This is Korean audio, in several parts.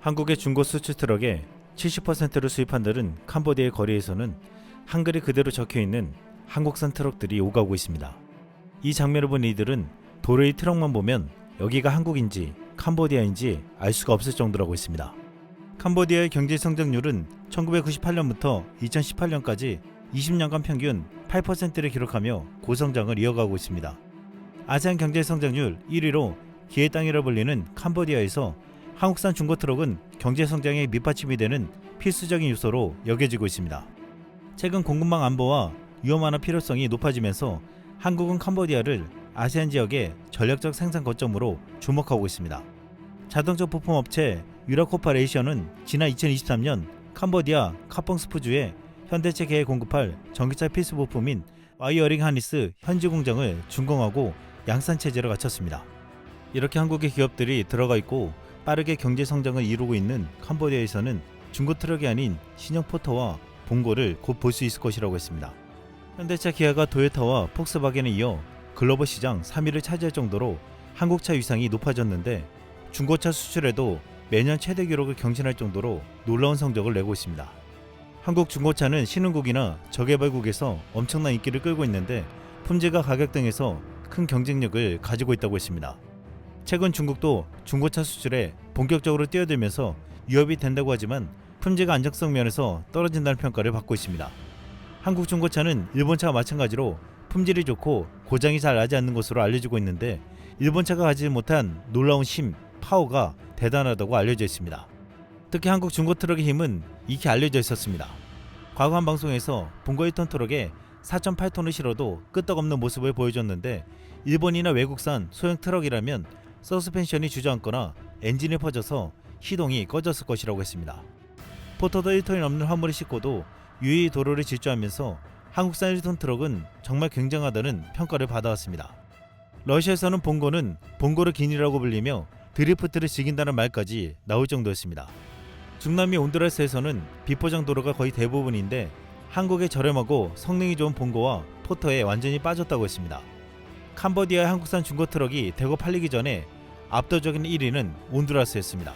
한국의 중고 수출 트럭의 70%를 수입한다는 캄보디아의 거리에서는 한글이 그대로 적혀 있는 한국산 트럭들이 오가고 있습니다. 이 장면을 본 이들은 도로의 트럭만 보면 여기가 한국인지 캄보디아인지 알 수가 없을 정도라고 했습니다. 캄보디아의 경제 성장률은 1998년부터 2018년까지 20년간 평균 8%를 기록하며 고성장을 이어가고 있습니다. 아세안 경제 성장률 1위로 기회 땅이라 불리는 캄보디아에서 한국산 중고 트럭은 경제 성장의 밑받침이 되는 필수적인 요소로 여겨지고 있습니다. 최근 공급망 안보와 위험 완화 필요성이 높아지면서 한국은 캄보디아를 아세안 지역의 전략적 생산 거점으로 주목하고 있습니다. 자동차 부품 업체 유라코파레이션은 지난 2023년 캄보디아 카펑스푸주에 현대차 계에 공급할 전기차 필수 부품인 와이어링 하니스 현지 공장을 준공하고 양산 체제를 갖췄습니다. 이렇게 한국의 기업들이 들어가 있고 빠르게 경제 성장을 이루고 있는 캄보디아에서는 중고 트럭이 아닌 신형 포터와 봉고를 곧 볼 수 있을 것이라고 했습니다. 현대차 기아가 도요타와 폭스바겐에 이어 글로벌 시장 3위를 차지할 정도로 한국차 위상이 높아졌는데 중고차 수출에도 매년 최대 기록을 경신할 정도로 놀라운 성적을 내고 있습니다. 한국 중고차는 신흥국이나 저개발국에서 엄청난 인기를 끌고 있는데 품질과 가격 등에서 큰 경쟁력을 가지고 있다고 했습니다. 최근 중국도 중고차 수출에 본격적으로 뛰어들면서 유업이 된다고 하지만 품질과 안정성 면에서 떨어진다는 평가를 받고 있습니다. 한국 중고차는 일본차와 마찬가지로 품질이 좋고 고장이 잘 나지 않는 것으로 알려지고 있는데 일본차가 가지지 못한 놀라운 힘, 파워가 대단하다고 알려져 있습니다. 특히 한국 중고 트럭의 힘은 익히 알려져 있었습니다. 과거 한 방송에서 본거 1톤 트럭에 4.8톤을 실어도 끄떡없는 모습을 보여줬는데 일본이나 외국산 소형 트럭이라면 서스펜션이 주저앉거나 엔진이 퍼져서 시동이 꺼졌을 것이라고 했습니다. 포터도 1톤이 넘는 화물을 싣고도 유유히 도로를 질주하면서 한국산 1톤 트럭은 정말 굉장하다는 평가를 받아왔습니다. 러시아에서는 본고는 본고르 긴이라고 불리며 드리프트를 즐긴다는 말까지 나올 정도였습니다. 중남미 온두라스에서는 비포장 도로가 거의 대부분인데 한국의 저렴하고 성능이 좋은 본고와 포터에 완전히 빠졌다고 했습니다. 캄보디아의 한국산 중고 트럭이 대거 팔리기 전에 압도적인 1위는 온두라스였습니다.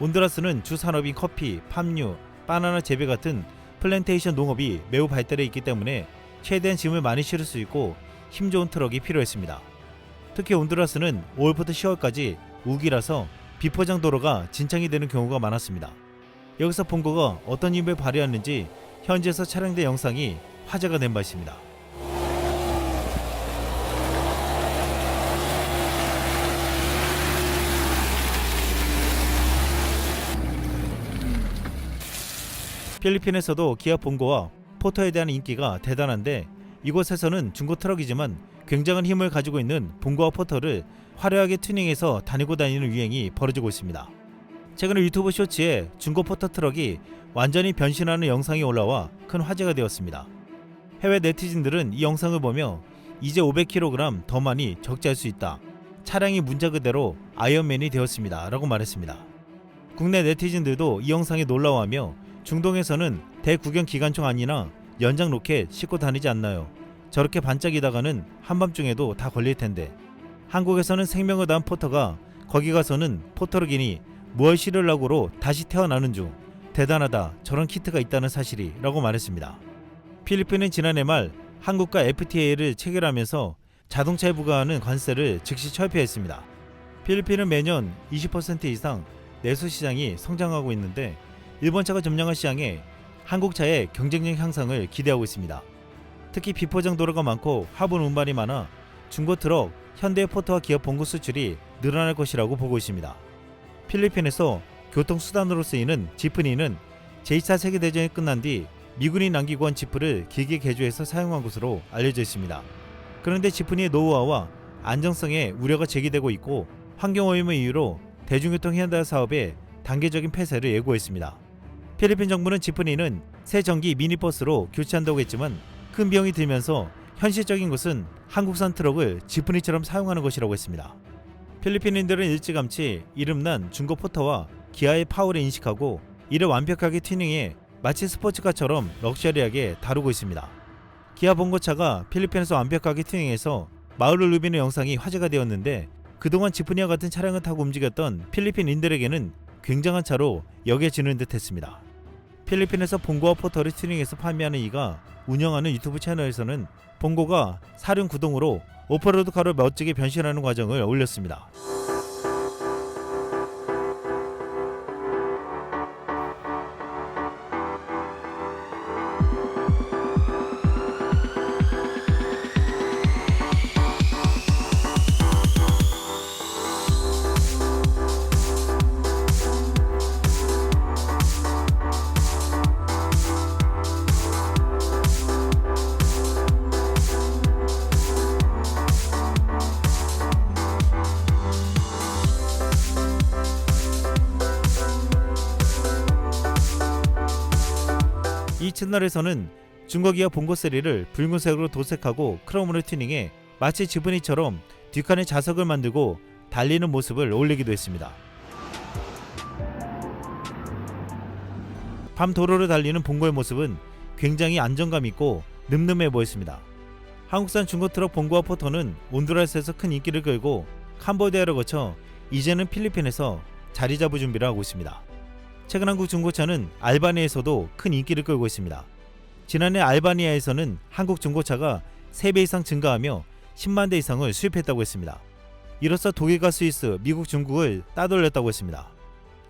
온두라스는 주 산업인 커피, 팜유, 바나나 재배 같은 플랜테이션 농업이 매우 발달해 있기 때문에 최대한 짐을 많이 실을 수 있고 힘 좋은 트럭이 필요했습니다. 특히 온두라스는 5월부터 10월까지 우기라서 비포장 도로가 진창이 되는 경우가 많았습니다. 여기서 본거가 어떤 힘을 발휘하는지 현지에서 촬영된 영상이 화제가 된 바 있습니다. 필리핀에서도 기아 본고와 포터에 대한 인기가 대단한데 이곳에서는 중고 트럭이지만 굉장한 힘을 가지고 있는 본고와 포터를 화려하게 튜닝해서 다니고 다니는 유행이 벌어지고 있습니다. 최근에 유튜브 쇼츠에 중고 포터 트럭이 완전히 변신하는 영상이 올라와 큰 화제가 되었습니다. 해외 네티즌들은 이 영상을 보며 이제 500kg 더 많이 적재할 수 있다. 차량이 문자 그대로 아이언맨이 되었습니다. 라고 말했습니다. 국내 네티즌들도 이 영상에 놀라워하며 중동에서는 대구경 기관총 아니나 연장 로켓 싣고 다니지 않나요? 저렇게 반짝이다가는 한밤중에도 다 걸릴 텐데. 한국에서는 생명을 다한 포터가 거기 가서는 포터르기니 무얼 실으려고로 다시 태어나는 중 대단하다 저런 키트가 있다는 사실이 라고 말했습니다. 필리핀은 지난해 말 한국과 FTA를 체결하면서 자동차에 부과하는 관세를 즉시 철폐했습니다. 필리핀은 매년 20% 이상 내수 시장이 성장하고 있는데 일본차가 점령한 시장에 한국차의 경쟁력 향상을 기대하고 있습니다. 특히 비포장 도로가 많고 화분 운반이 많아 중고 트럭, 현대 포터와 기업 본고 수출이 늘어날 것이라고 보고 있습니다. 필리핀에서 교통수단으로 쓰이는 지프니는 제2차 세계대전이 끝난 뒤 미군이 남기고 한 지프를 길게 개조해서 사용한 것으로 알려져 있습니다. 그런데 지프니의 노후화와 안정성에 우려가 제기되고 있고 환경오염의 이유로 대중교통 현대화 사업에 단계적인 폐쇄를 예고했습니다. 필리핀 정부는 지프니는 새 전기 미니버스로 교체한다고 했지만 큰 비용이 들면서 현실적인 것은 한국산 트럭을 지프니처럼 사용하는 것이라고 했습니다. 필리핀인들은 일찌감치 이름난 중고 포터와 기아의 파워를 인식하고 이를 완벽하게 튜닝해 마치 스포츠카처럼 럭셔리하게 다루고 있습니다. 기아 본고차가 필리핀에서 완벽하게 튜닝해서 마을을 누비는 영상이 화제가 되었는데 그동안 지프니와 같은 차량을 타고 움직였던 필리핀인들에게는 굉장한 차로 여겨지는 듯했습니다. 필리핀에서 봉고와 포터를 튜닝해서 판매하는 이가 운영하는 유튜브 채널에서는 봉고가 사륜 구동으로 오프로드카로 멋지게 변신하는 과정을 올렸습니다. 채널에서는 중국이와 봉고3를 붉은색으로 도색하고 크롬으로 튜닝해 마치 지브니처럼 뒷칸에 자석을 만들고 달리는 모습을 올리기도 했습니다. 밤 도로를 달리는 봉고의 모습은 굉장히 안정감 있고 늠름해 보였습니다. 한국산 중고 트럭 봉고와 포터는 온두라스에서 큰 인기를 끌고 캄보디아를 거쳐 이제는 필리핀에서 자리 잡을 준비를 하고 있습니다. 최근 한국 중고차는 알바니아에서도 큰 인기를 끌고 있습니다. 지난해 알바니아에서는 한국 중고차가 3배 이상 증가하며 10만 대 이상을 수입했다고 했습니다. 이로써 독일과 스위스, 미국, 중국을 따돌렸다고 했습니다.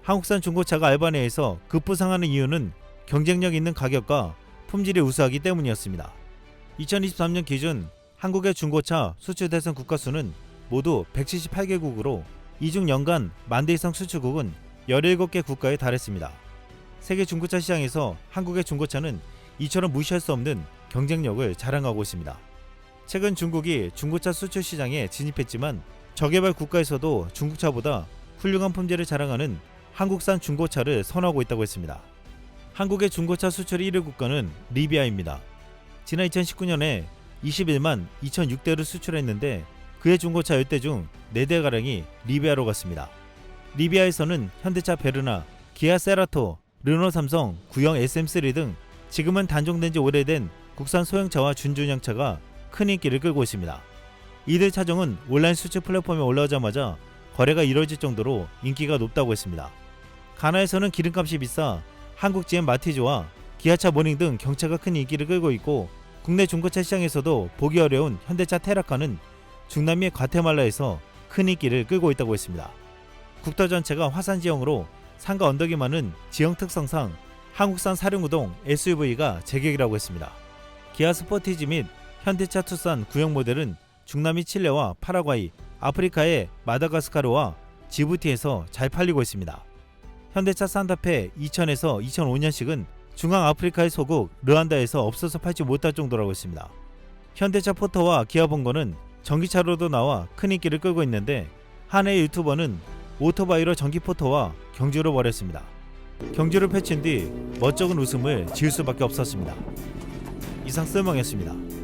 한국산 중고차가 알바니아에서 급부상하는 이유는 경쟁력 있는 가격과 품질이 우수하기 때문이었습니다. 2023년 기준 한국의 중고차 수출 대상 국가 수는 모두 178개국으로 이중 연간 만 대 이상 수출국은 17개 국가에 달했습니다. 세계 중고차 시장에서 한국의 중고차는 이처럼 무시할 수 없는 경쟁력을 자랑하고 있습니다. 최근 중국이 중고차 수출 시장에 진입했지만 저개발 국가에서도 중국차보다 훌륭한 품질을 자랑하는 한국산 중고차를 선호하고 있다고 했습니다. 한국의 중고차 수출 1위 국가는 리비아입니다. 지난 2019년에 21만 2,006대를 수출했는데 그의 중고차 10대 중 4대가량이 리비아로 갔습니다. 리비아에서는 현대차 베르나, 기아 세라토, 르노 삼성, 구형 SM3 등 지금은 단종된 지 오래된 국산 소형차와 준준형차가 큰 인기를 끌고 있습니다. 이들 차종은 온라인 수출 플랫폼에 올라오자마자 거래가 이뤄질 정도로 인기가 높다고 했습니다. 가나에서는 기름값이 비싸 한국 GM 마티즈와 기아차 모닝 등 경차가 큰 인기를 끌고 있고 국내 중고차 시장에서도 보기 어려운 현대차 테라카는 중남미 과테말라에서 큰 인기를 끌고 있다고 했습니다. 국토 전체가 화산 지형으로 산과 언덕이 많은 지형 특성상 한국산 사륜구동 SUV가 제격이라고 했습니다. 기아 스포티지 및 현대차 투싼 구형 모델은 중남미 칠레와 파라과이, 아프리카의 마다가스카르와 지부티에서 잘 팔리고 있습니다. 현대차 산타페 2000에서 2005년식은 중앙 아프리카의 소국 르완다에서 없어서 팔지 못할 정도라고 했습니다. 현대차 포터와 기아 본거는 전기차로도 나와 큰 인기를 끌고 있는데 한 해 유튜버는 오토바이로 전기 포터와 경주를 벌였습니다. 경주를 펼친 뒤 멋쩍은 웃음을 지을 수밖에 없었습니다. 이상 쓸멍이었습니다.